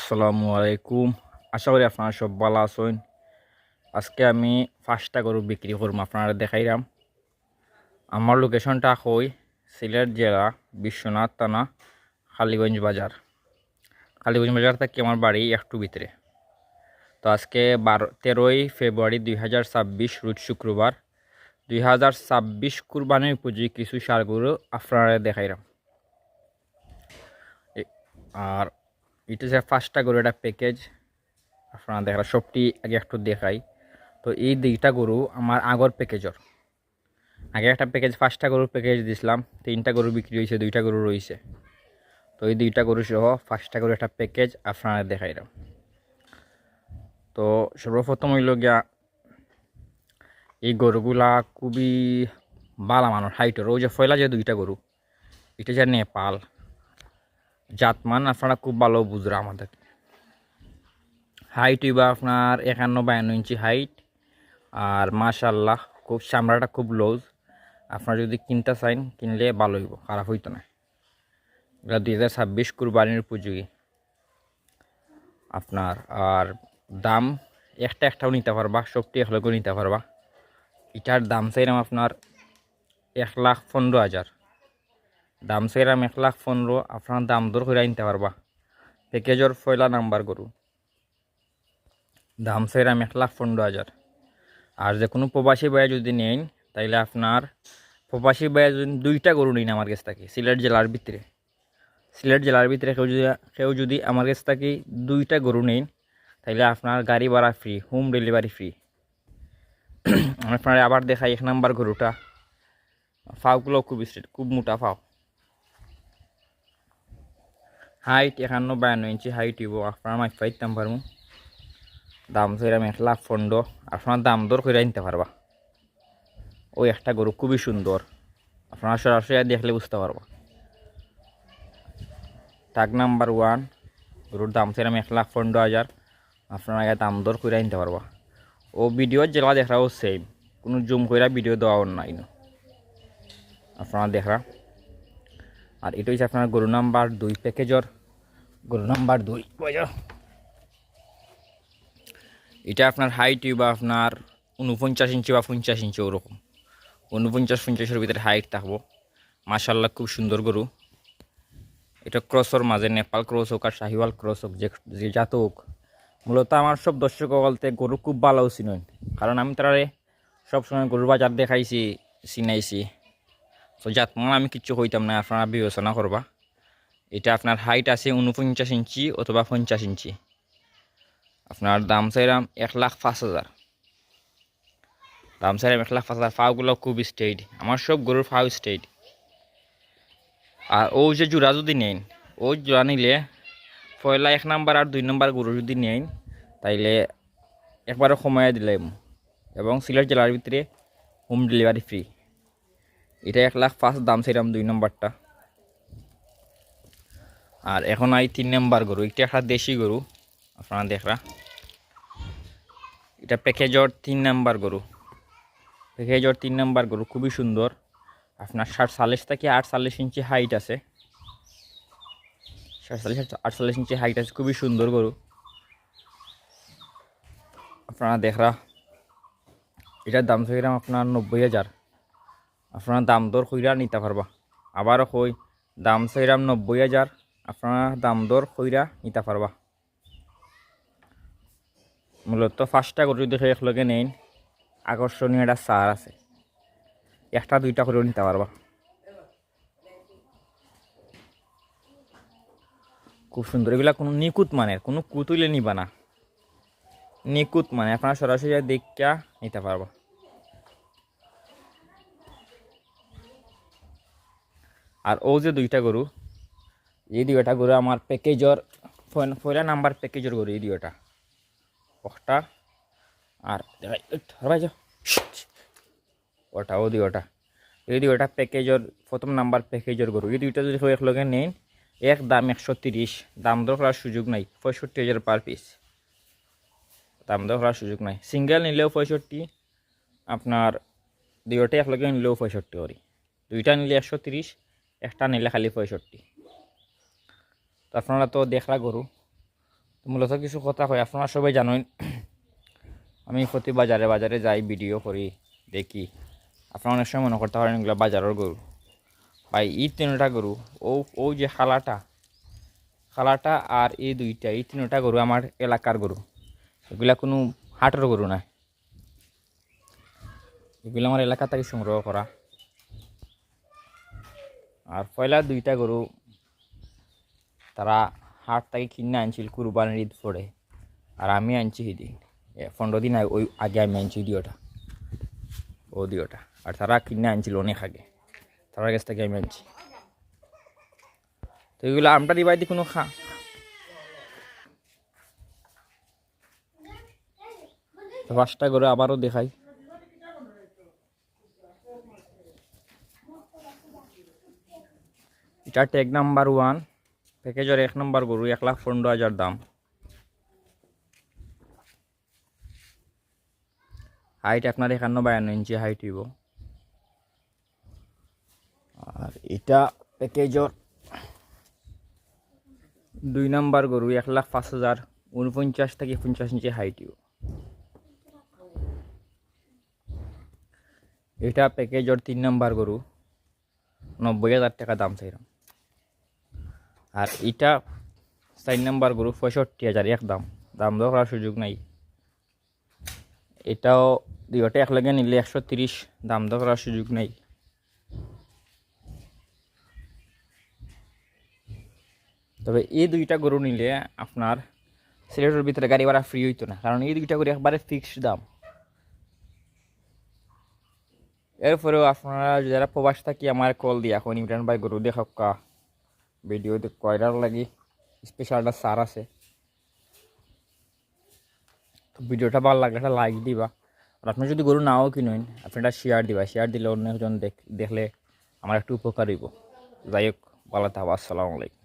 আসসালামু আলাইকুম। আশা করি আপনারা সব ভালো আছেন। আজকে আমি পাঁচটা গরু বিক্রি করব, আপনারা দেখাইলাম আমার লোকেশনটা হই সিলেট জেলা বিশ্বনাথ থানা কালীগঞ্জ বাজার। কালীগঞ্জ বাজার থেকে আমার বাড়ি একটু ভিতরে। তো আজকে বারো তেরোই ফেব্রুয়ারি দুই হাজার ছাব্বিশ, রোজ শুক্রবার। দুই হাজার ছাব্বিশ কুরবানির উপযোগী কিছু সার গরু আপনারা দেখাইলাম আর এটা যে পাঁচটা গরু একটা প্যাকেজ আপনারা দেখা সবটি আগে একটু দেখাই। তো এই দুইটা গরু আমার আগর প্যাকেজর আগে একটা প্যাকেজ পাঁচটা গরুর প্যাকেজ দিছিলাম। তিনটা গরু বিক্রি হয়েছে, দুইটা গরু রয়েছে। তো এই দুইটা গরু সহ পাঁচটা গরু একটা প্যাকেজ আপনারা দেখাইলাম তো সর্বপ্রথম হইল গিয়া, এই গরুগুলা খুবই বালা মানুষ হাইটের ওই যে ফয়লা যে দুইটা গরু, এটা যে নেপাল। জাতমান আপনারা খুব ভালো বুঝরা আমাদের। হাইট হইবা আপনার একান্ন বায়ান্ন ইঞ্চি হাইট আর মাশাল্লাহ খুব চামড়াটা খুব লুজ আপনারা যদি কিনতে চাইন কিনলে ভালো হইব, খারাপ হইতো না। এটা দুই হাজার ছাব্বিশ কুরবানির উপযোগী। আপনার আর দাম একটা একটাও নিতে পারবা সবটি একলগেও নিতে পারবা। এটার দাম চাইলাম আপনার এক লাখ পনেরো হাজার। দাম চাইলাম এক লাখ পনেরো আপনার দাম দর করে আনতে পারবা প্যাকেজর পয়লা নাম্বার গরু দাম চাইলাম এক লাখ পনেরো হাজার আর যে কোনো প্রবাসী ভাইয়া যদি নেন তাইলে আপনার প্রবাসী ভাইয়া যদি দুইটা গরু নিন আমার কাছ থেকে সিলেট জেলার ভিতরে সিলেট জেলার ভিতরে কেউ যদি কেউ যদি আমার কাছ থেকে দুইটা গরু নেন তাইলে আপনার গাড়ি ভাড়া ফ্রি হোম ডেলিভারি ফ্রি আপনার আবার দেখাই এক নাম্বার গরুটা ফাওগুলো খুব স্ট্রেট খুব মোটা ফাও। হাইট একান্ন বায়ান্ন ইঞ্চি হাইট হইব আপনার মাইক পাইতাম পারব দাম এক লাখ পনেরো আপনার দাম দর করে আনতে পারবা। ওই একটা গরু খুবই সুন্দর। আপনারা সরাসরি দেখলে বুঝতে পারবা। টাক নাম্বার ওয়ান গরুর দাম সেরাম এক লাখ পনেরো হাজার। আপনারা আগে দাম দর করে আনতে পারবা। ও ভিডিও যেগুলা দেখাও সেম কোনো জুম করে ভিডিও দেওয়াও নাই। আপনারা দেখা আর এটা হচ্ছে আপনার গরু নাম্বার দুই, প্যাকেজর গরু নাম্বার দুই। এটা আপনার হাইট বা আপনার উনপঞ্চাশ ইঞ্চি বা পঞ্চাশ ইঞ্চি, ওরকম। উনপঞ্চাশ পঞ্চাশের ভিতরে হাইট থাকব। মাশাল্লাহ খুব সুন্দর গরু। এটা ক্রসর মাঝে, নেপাল ক্রস হোক আর শাহিওয়াল ক্রস হোক, যে জাত হোক, মূলত আমার সব দর্শক বলতে গরু খুব ভালো চিনন। কারণ আমি তারারে সবসময় গরুর বাজার দেখাইছি, চিনাইছি। তো জাতমান আমি কিচ্ছু কইতাম না, আপনারা বিবেচনা করবা। এটা আপনার হাইট আছে উনপঞ্চাশ ইঞ্চি অথবা পঞ্চাশ ইঞ্চি। আপনার দাম চাইলাম এক লাখ পাঁচ হাজার। দাম চাইলাম এক লাখ পাঁচ হাজার। ফাওগুলো খুব স্টেট আমার সব গরুর ফাও স্টেট আর ও যে জোড়া যদি নেন, ও জোড়া নিলে পয়লা এক নাম্বার আর দুই নাম্বার গরু যদি নেন, তাইলে একবারও সময় দিলাম। এবং সিলেট জেলার ভিতরে হোম ডেলিভারি ফ্রি এটা এক লাখ পাঁচ দাম সেরাম দুই নম্বরটা। আর এখন আই তিন নম্বর গরু, এটা একটা দেশি গরু, আপনারা দেখরা। এটা প্যাকেজর তিন নাম্বার গরু। প্যাকেজর তিন নাম্বার গরু, খুবই সুন্দর। আপনার ষাট চল্লিশ থেকে আটচল্লিশ ইঞ্চি হাইট আছে। ষাট চল্লিশ আটচল্লিশ ইঞ্চি হাইট আছে, খুবই সুন্দর গরু। আপনারা দেখরা, এটার দাম চাইলাম আপনার নব্বই হাজার। আপনারা দাম দর কইরা নিতে পারবা। আবারও কই, দাম চাইলাম নব্বই হাজার, আপনারা দাম দর কইরা নিতে পারবা। মূলত পাঁচটা গরু দেখে একলগে নেন আকর্ষণীয় একটা সার আছে। একটা, দুইটা করেও নিতে পারবা। খুব সুন্দর, এগুলা কোনো নিকুত মানের, কোনো কুতুলে নিবা না। নিকুত মানে আপনারা সরাসরি দেখা নিতে পারবা। আর ও যে দুইটা গরু, এই দুইটা গরু আমার প্যাকেজর পয়লা নাম্বার প্যাকেজর গরু, এই দুইটা। একটা আর যাও। ওটা, ও দুইটা। এই দুইটা প্যাকেজর প্রথম নাম্বার প্যাকেজর গরু। এই দুইটা যদি কেউ একলগে নেন এক দাম একশো তিরিশ। দাম দর করার সুযোগ নাই, পঁয়ষট্টি হাজার পার পিস দাম দর করার সুযোগ নাই। সিঙ্গেল নিলেও পঁয়ষট্টি, আপনার দুইটা একলগে নিলেও পঁয়ষট্টি করি। দুইটা নিলে একশো তিরিশ একটা নিলে খালি পঁয়ষট্টি। তো আপনারা তো দেখলা গরু। তো মূলত কিছু কথা হয় আপনারা সবাই জানেন আমি প্রতি বাজারে বাজারে যাই, ভিডিও করি, দেখি। আপনারা অনেক সময় মনে করতে পারেন এগুলো বাজারের গরু। ভাই, এই তিনটা গরু, ও ও যে খালাটা খালাটা আর এই দুইটা, এই তিনটা গরু আমার এলাকার গরু। এগুলা কোনো হাটের গরু না। এগুলো আমার এলাকা থেকে সংগ্রহ করা। আর পয়লা দুইটা গরু তারা হাট থেকে কিনে আনছিল কুরবানির ঈদ পরে। আর আমি আনছি সেদিন। পনেরো দিন ওই আগে আমি আনছি দিওটা ও দিওটা আর তারা কিনে আনছিল অনেক আগে। তার কাছ থেকে আমি আনছি। তো এগুলো আমটা দিবাই দি কোনো খা পাঁচটা করে আবারও দেখাই। এটা ট্যাগ নাম্বার ওয়ান প্যাকেজের এক নম্বর গরু, এক লাখ পনেরো হাজার দাম। হাইট আপনার একান্ন বায়ান্ন ইঞ্চি হাইট হইব। আর এটা প্যাকেজর দুই নাম্বার গরু, এক লাখ পাঁচ হাজার উনপঞ্চাশ থেকে পঞ্চাশ ইঞ্চি হাইট হইব। এটা প্যাকেজর তিন নাম্বার গরু, নব্বই হাজার টাকা দাম চাইলাম। আর এটা চার নাম্বার গরু, পঁয়ষট্টি হাজার এক দাম দাম দর করার সুযোগ নাই। এটাও দুইটা একলগে নিলে একশো তিরিশ, দাম দর করার সুযোগ নাই। তবে এই দুইটা গরু নিলে আপনার সিলেটের ভিতরে গাড়ি ভাড়া ফ্রি হইতো না, কারণ এই দুইটা গরু একবারে ফিক্সড দাম। এরপরেও আপনারা যারা প্রবাস থাকি, আমার কল দিয়ে এখন ইমরান ভাই গরু দেখা ভিডিও কয়টার লাগি স্পেশাল একটা সার আছে। তো ভিডিওটা ভালো লাগলে একটা লাইক দিবা। আর আপনি যদি গরু নাও কিনেন, আপনি একটা শেয়ার দিবা। শেয়ার দিলে অন্য একজন দেখ- দেখলে আমার একটু উপকার হইব। যাই হোক, ভালো থাকব আসসালামু আলাইকুম।